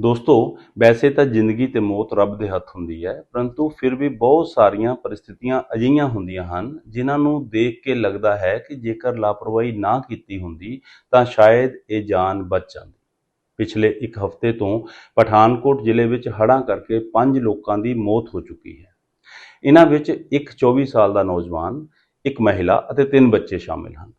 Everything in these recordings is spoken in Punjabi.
ਦੋਸਤੋ, ਵੈਸੇ ਤਾਂ ਜ਼ਿੰਦਗੀ ਤੇ ਮੌਤ ਰੱਬ ਦੇ ਹੱਥ ਹੁੰਦੀ ਹੈ, ਪਰੰਤੂ ਫਿਰ ਵੀ ਬਹੁਤ ਸਾਰੀਆਂ ਪਰਿਸਥਿਤੀਆਂ ਅਜਿਹੀਆਂ ਹੁੰਦੀਆਂ ਹਨ, ਜਿਨ੍ਹਾਂ ਨੂੰ ਦੇਖ ਕੇ ਲੱਗਦਾ ਹੈ ਕਿ ਜੇਕਰ ਲਾਪਰਵਾਹੀ ਨਾ ਕੀਤੀ ਹੁੰਦੀ, ਤਾਂ ਸ਼ਾਇਦ ਇਹ ਜਾਨ ਬਚ ਜਾਂਦੀ। ਪਿਛਲੇ ਇੱਕ ਹਫ਼ਤੇ ਤੋਂ ਪਠਾਨਕੋਟ ਜ਼ਿਲ੍ਹੇ ਵਿੱਚ ਹੜ੍ਹਾਂ ਕਰਕੇ ਪੰਜ ਲੋਕਾਂ ਦੀ ਮੌਤ ਹੋ ਚੁੱਕੀ ਹੈ। ਇਹਨਾਂ ਵਿੱਚ ਇੱਕ 24 ਸਾਲ ਦਾ ਨੌਜਵਾਨ, ਇੱਕ ਮਹਿਲਾ ਅਤੇ ਤਿੰਨ ਬੱਚੇ ਸ਼ਾਮਿਲ ਹਨ।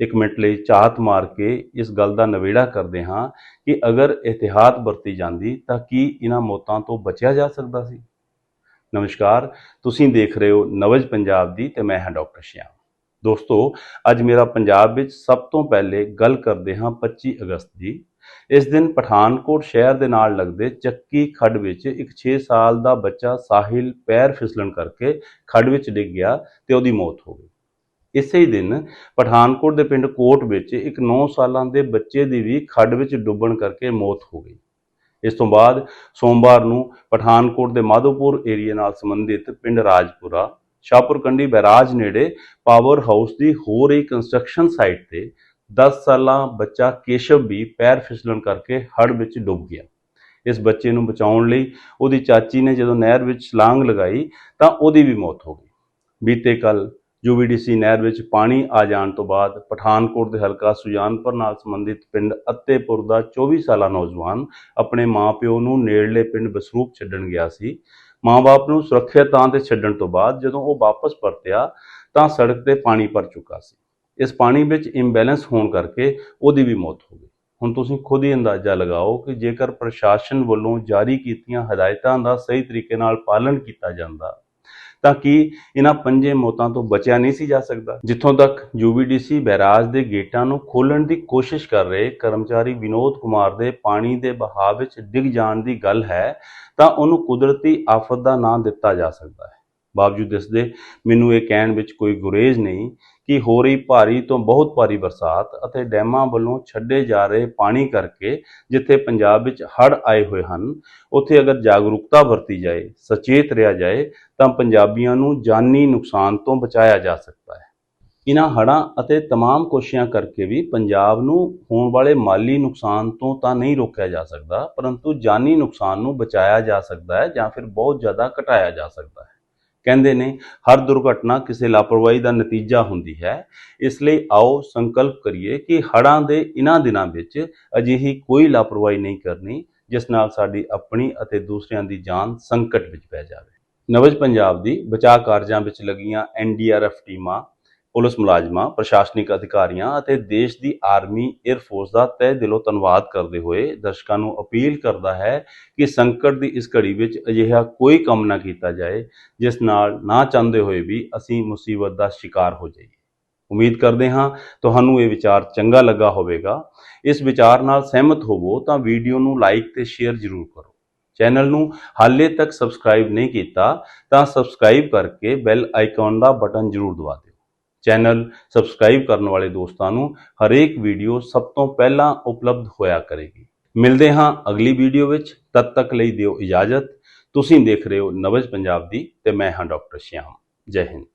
ਇੱਕ ਮਿੰਟ ਲਈ ਝਾਤ ਮਾਰ ਕੇ ਇਸ ਗੱਲ ਦਾ ਨਵੇੜਾ ਕਰਦੇ ਹਾਂ ਕਿ ਅਗਰ ਇhtiyਾਤ ਵਰਤੀ ਜਾਂਦੀ ਤਾਂ ਕੀ ਇਹਨਾਂ ਮੌਤਾਂ ਤੋਂ ਬਚਿਆ ਜਾ ਸਕਦਾ ਸੀ? ਨਮਸਕਾਰ, ਤੁਸੀਂ ਦੇਖ ਰਹੇ ਹੋ ਨਵਜ ਪੰਜਾਬ ਦੀ ਤੇ ਮੈਂ ਹਾਂ ਡਾਕਟਰ ਸ਼ਿਆਮ। ਦੋਸਤੋ, ਅੱਜ ਮੇਰਾ ਪੰਜਾਬ ਵਿੱਚ ਸਭ ਤੋਂ ਪਹਿਲੇ ਗੱਲ ਕਰਦੇ ਹਾਂ 25 ਅਗਸਤ ਦੀ। ਇਸ ਦਿਨ ਪਠਾਨਕੋਟ ਸ਼ਹਿਰ ਦੇ ਨਾਲ ਲੱਗਦੇ ਚੱਕੀ ਖੱਡ ਵਿੱਚ ਇੱਕ 6 ਸਾਲ ਦਾ ਬੱਚਾ ਸਾਹਿਲ ਪੈਰ ਫਿਸਲਣ ਕਰਕੇ ਖੱਡ ਵਿੱਚ ਡਿੱਗ ਗਿਆ ਤੇ ਉਹਦੀ ਮੌਤ ਹੋ ਗਈ। ਇਸੇ ਹੀ ਦਿਨ ਪਠਾਨਕੋਟ ਦੇ ਪਿੰਡ ਕੋਟ ਵਿੱਚ ਇੱਕ 9 ਸਾਲਾਂ ਦੇ ਬੱਚੇ ਦੀ ਵੀ ਖੱਡ ਵਿੱਚ ਡੁੱਬਣ ਕਰਕੇ ਮੌਤ ਹੋ ਗਈ। ਇਸ ਤੋਂ ਬਾਅਦ ਸੋਮਵਾਰ ਨੂੰ ਪਠਾਨਕੋਟ ਦੇ ਮਾਧੋਪੁਰ ਏਰੀਆ ਨਾਲ ਸੰਬੰਧਿਤ ਪਿੰਡ ਰਾਜਪੁਰਾ ਸ਼ਾਹਪੁਰ ਕੰਡੀ ਬੈਰਾਜ ਨੇੜੇ ਪਾਵਰ ਹਾਊਸ ਦੀ ਹੋ ਰਹੀ ਕੰਸਟਰਕਸ਼ਨ ਸਾਈਟ ਤੇ 10 ਸਾਲਾਂ ਬੱਚਾ ਕੇਸ਼ਵ ਵੀ ਪੈਰ ਫਿਸਲਣ ਕਰਕੇ ਹੜ੍ਹ ਵਿੱਚ ਡੁੱਬ ਗਿਆ। ਇਸ ਬੱਚੇ ਨੂੰ ਬਚਾਉਣ ਲਈ ਉਹਦੀ ਚਾਚੀ ਨੇ ਜਦੋਂ ਨਹਿਰ ਵਿੱਚ ਛਲਾਂਗ ਲਗਾਈ ਤਾਂ ਉਹਦੀ ਵੀ ਮੌਤ ਹੋ ਗਈ। ਬੀਤੇ ਕੱਲ ਯੂਵੀਡੀਸੀ ਨਹਿਰ ਵਿੱਚ ਪਾਣੀ ਆ ਜਾਣ ਤੋਂ ਬਾਅਦ ਪਠਾਨਕੋਟ ਦੇ ਹਲਕਾ ਸੁਜਾਨਪੁਰ ਨਾਲ ਸੰਬੰਧਿਤ ਪਿੰਡ ਅੱਤੇਪੁਰ ਦਾ 24 ਸਾਲਾ ਨੌਜਵਾਨ ਆਪਣੇ ਮਾਪਿਓ ਨੂੰ ਨੇੜਲੇ ਪਿੰਡ ਬਸਰੂਪ ਛੱਡਣ ਗਿਆ ਸੀ। ਮਾਂ-ਬਾਪ ਨੂੰ ਸੁਰੱਖਿਅਤ ਥਾਂ ਤੇ ਛੱਡਣ ਤੋਂ ਬਾਅਦ ਜਦੋਂ ਉਹ ਵਾਪਸ ਪਰਤਿਆ ਤਾਂ ਸੜਕ ਤੇ ਪਾਣੀ ਭਰ ਚੁੱਕਾ ਸੀ। ਇਸ ਪਾਣੀ ਵਿੱਚ ਇੰਬੈਲੈਂਸ ਹੋਣ ਕਰਕੇ ਉਹਦੀ ਵੀ ਮੌਤ ਹੋ ਗਈ। ਹੁਣ ਤੁਸੀਂ ਖੁਦ ਹੀ ਅੰਦਾਜ਼ਾ ਲਗਾਓ ਕਿ ਜੇਕਰ ਪ੍ਰਸ਼ਾਸਨ ਵੱਲੋਂ ਜਾਰੀ ਕੀਤੀਆਂ ਹਦਾਇਤਾਂ ਦਾ ਸਹੀ ਤਰੀਕੇ ਨਾਲ ਪਾਲਣ ਕੀਤਾ ਜਾਂਦਾ ਤਾਂ ਕਿ ਇਹਨਾਂ ਪੰਜੇ ਮੌਤਾਂ ਤੋਂ ਬਚਿਆ ਨਹੀਂ ਸੀ ਜਾ ਸਕਦਾ? ਜਿੱਥੋਂ ਤੱਕ ਯੂਵੀਡੀਸੀ ਬੈਰਾਜ ਦੇ ਗੇਟਾਂ ਨੂੰ ਖੋਲਣ ਦੀ ਕੋਸ਼ਿਸ਼ ਕਰ ਰਹੇ ਕਰਮਚਾਰੀ ਵਿਨੋਦ ਕੁਮਾਰ ਦੇ ਪਾਣੀ ਦੇ ਬਹਾਅ ਵਿੱਚ ਡਿੱਗ ਜਾਣ ਦੀ ਗੱਲ ਹੈ, ਤਾਂ ਉਹਨੂੰ ਕੁਦਰਤੀ ਆਫਤ ਦਾ ਨਾਂ ਦਿੱਤਾ ਜਾ ਸਕਦਾ ਹੈ। ਬਾਵਜੂਦ ਇਸ ਦੇ ਮੈਨੂੰ ਇਹ ਕਹਿਣ ਵਿੱਚ ਕੋਈ ਗੁਰੇਜ਼ ਨਹੀਂ ਕਿ ਹੋ ਰਹੀ ਭਾਰੀ ਤੋਂ ਬਹੁਤ ਭਾਰੀ ਬਰਸਾਤ ਅਤੇ ਡੈਮਾਂ ਵੱਲੋਂ ਛੱਡੇ ਜਾ ਰਹੇ ਪਾਣੀ ਕਰਕੇ ਜਿੱਥੇ ਪੰਜਾਬ ਵਿੱਚ ਹੜ੍ਹ ਆਏ ਹੋਏ ਹਨ ਉੱਥੇ ਅਗਰ ਜਾਗਰੂਕਤਾ ਵਰਤੀ ਜਾਏ ਸਚੇਤ ਰਿਹਾ ਜਾਏ ਤਾਂ ਪੰਜਾਬੀਆਂ ਨੂੰ ਜਾਨੀ ਨੁਕਸਾਨ ਤੋਂ ਬਚਾਇਆ ਜਾ ਸਕਦਾ ਹੈ ਇਹਨਾਂ ਹੜ੍ਹਾਂ ਅਤੇ तमाम ਕੋਸ਼ਿਸ਼ਾਂ ਕਰਕੇ ਵੀ ਪੰਜਾਬ ਨੂੰ ਹੋਣ ਵਾਲੇ ਮਾਲੀ ਨੁਕਸਾਨ ਤੋਂ ਤਾਂ ਨਹੀਂ ਰੋਕਿਆ ਜਾ ਸਕਦਾ ਪਰੰਤੂ ਜਾਨੀ ਨੁਕਸਾਨ ਨੂੰ ਬਚਾਇਆ ਜਾ ਸਕਦਾ ਹੈ ਜਾਂ ਫਿਰ ਬਹੁਤ ਜ਼ਿਆਦਾ ਘਟਾਇਆ ਜਾ ਸਕਦਾ ਹੈ ਕਹਿੰਦੇ ਨੇ, ਹਰ ਦੁਰਘਟਨਾ ਕਿਸੇ ਲਾਪਰਵਾਹੀ ਦਾ ਨਤੀਜਾ ਹੁੰਦੀ ਹੈ। ਇਸ ਲਈ ਆਓ ਸੰਕਲਪ ਕਰੀਏ ਕਿ ਹੜ੍ਹਾਂ ਦੇ ਇਹਨਾਂ ਦਿਨਾਂ ਵਿੱਚ ਅਜਿਹੀ ਕੋਈ ਲਾਪਰਵਾਹੀ ਨਹੀਂ ਕਰਨੀ, ਜਿਸ ਨਾਲ ਸਾਡੀ ਆਪਣੀ ਅਤੇ ਦੂਸਰਿਆਂ ਦੀ ਜਾਨ ਸੰਕਟ ਵਿੱਚ ਪੈ ਜਾਵੇ। ਨਵਜ ਪੰਜਾਬ ਦੀ ਬਚਾਅ ਕਾਰਜਾਂ ਵਿੱਚ ਲੱਗੀਆਂ ਐਨਡੀਆਰਐਫ ਟੀਮਾਂ ਪੁਲਿਸ ਮੁਲਾਜ਼ਮਾਂ, ਪ੍ਰਸ਼ਾਸਨਿਕ ਅਧਿਕਾਰੀਆਂ ਅਤੇ ਦੇਸ਼ ਦੀ ਆਰਮੀ 에ਅਰ ਫੋਰਸ ਦਾ ਤਹਿ ਦਿਲੋਂ ਧੰਨਵਾਦ ਕਰਦੇ ਹੋਏ ਦਰਸ਼ਕਾਂ ਨੂੰ ਅਪੀਲ ਕਰਦਾ ਹੈ ਕਿ ਸੰਕਟ ਦੀ ਇਸ ਘੜੀ ਵਿੱਚ ਅਜਿਹਾ ਕੋਈ ਕੰਮ ਨਾ ਕੀਤਾ ਜਾਏ, ਜਿਸ ਨਾਲ ਨਾ ਚਾਹੁੰਦੇ ਹੋਏ ਵੀ ਅਸੀਂ ਮੁਸੀਬਤ ਦਾ ਸ਼ਿਕਾਰ ਹੋ ਜਾਈਏ। ਉਮੀਦ ਕਰਦੇ ਹਾਂ ਤੁਹਾਨੂੰ ਇਹ ਵਿਚਾਰ ਚੰਗਾ ਲੱਗਾ ਹੋਵੇਗਾ। ਇਸ ਵਿਚਾਰ ਨਾਲ ਸਹਿਮਤ ਹੋਵੋ ਤਾਂ ਵੀਡੀਓ ਨੂੰ ਲਾਈਕ ਤੇ ਸ਼ੇਅਰ ਜ਼ਰੂਰ ਕਰੋ। ਚੈਨਲ ਨੂੰ ਹਾਲੇ ਤੱਕ ਸਬਸਕ੍ਰਾਈਬ ਨਹੀਂ ਕੀਤਾ ਤਾਂ ਸਬਸਕ੍ਰਾਈਬ ਕਰਕੇ ਬੈਲ ਆਈਕਨ ਦਾ ਬਟਨ ਜ਼ਰੂਰ ਦਬਾ ਦਿਓ। ਚੈਨਲ ਸਬਸਕ੍ਰਾਈਬ ਕਰਨ ਵਾਲੇ ਦੋਸਤਾਂ ਨੂੰ ਹਰੇਕ ਵੀਡੀਓ ਸਭ ਤੋਂ ਪਹਿਲਾਂ ਉਪਲਬਧ ਹੋਇਆ ਕਰੇਗੀ। ਮਿਲਦੇ ਹਾਂ ਅਗਲੀ ਵੀਡੀਓ ਵਿੱਚ। ਤਦ ਤੱਕ ਲਈ ਦਿਓ ਇਜਾਜ਼ਤ। ਤੁਸੀਂ ਦੇਖ ਰਹੇ ਹੋ ਨਵਜ ਪੰਜਾਬ ਦੀ ਤੇ ਮੈਂ ਹਾਂ ਡਾਕਟਰ ਸ਼ਿਆਮ। ਜੈ ਹਿੰਦ।